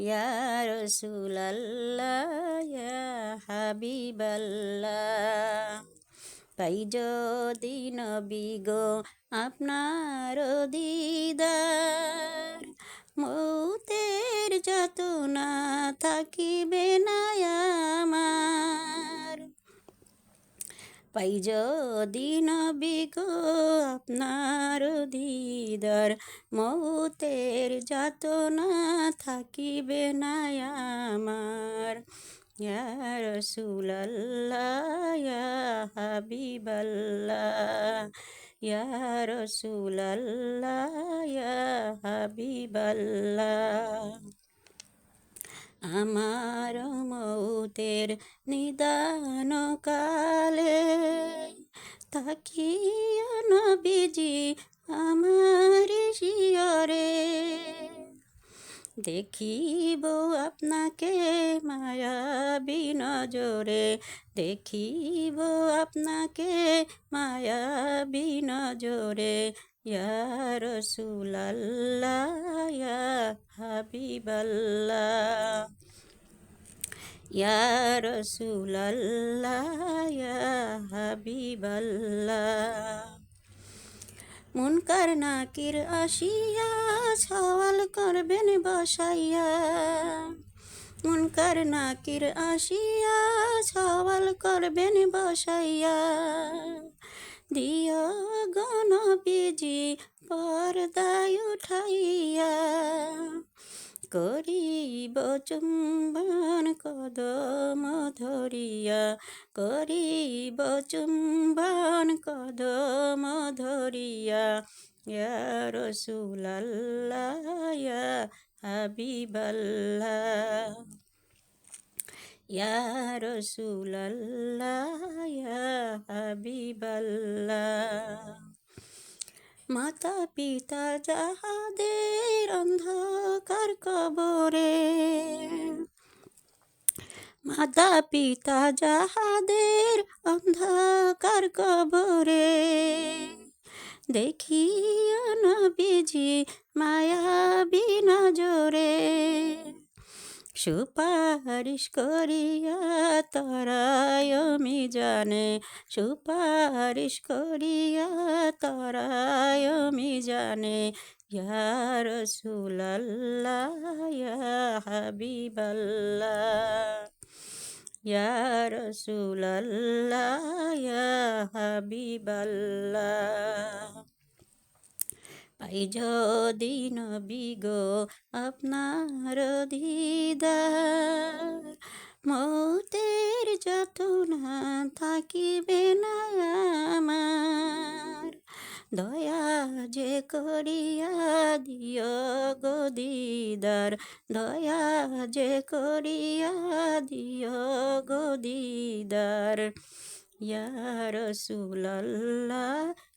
ইয়া রসুলাল্লাহ ইয়া হাবিবাল্লাহ পাই যদি নবী গো আপনার দিদার মৌতের যাতনা থাকিবে না পাই যদি নবী গো আপনার দিদার। মৌতের যাতনা থাকিবে না আমার। রসুলাল্লাহ হাবিবাল্লাহ, ইয়া রসুলাল্লাহ হাবিবাল্লাহ। আমার মৌতের নিদান তাকিয়া নবীজি, আমার শিয়রে। দেখিব আপনাকে মায়াবী নজরে দেখিব আপনাকে মায়াবী নজরে ইয়া রসুলাল্লাহ, ইয়া হাবিবাল্লাহ। ইয়া রসুলাল্লাহ ইয়া হাবিবাল্লাহ মুনকার নাকির আসিয়া সওয়াল করবেন বসাইয়া। মুনকার নাকির আসিয়া সওয়াল করবেন বসাইয়া। দিয় গণ বিজি পর্দায় উঠাইয়া। করিব চুম্বন কদম ধরিয়া, করিব চুম্বন কদম ধরিয়া, ইয়া রসুলাল্লাহ, ইয়া হাবিবাল্লাহ। ইয়া রসুলাল্লাহ, ইয়া হাবিবাল্লাহ। মাতা পিতা যাহাদের অন্ধকার কবরে? মাতা পিতা যাহাদের অন্ধকার কবরে দেখিয়া নবীজি মায়াবী সুপারিশ করিয়া তরায় আমি জানে। সুপারিশ করিয়া তরায় আমি জানে। ইয়া রসুলাল্লাহ, ইয়া হাবিবাল্লাহ। রসুলাল্লাহ, ইয়া হাবিবাল্লাহ। পাই যদি নবী গো আপনার দিদার। মৌতের যাতনা থাকিবে না আমার। দয়া যে করিয়া দিও গো দিদার। দয়া যে করিয়া দিও গো দিদার। ইয়া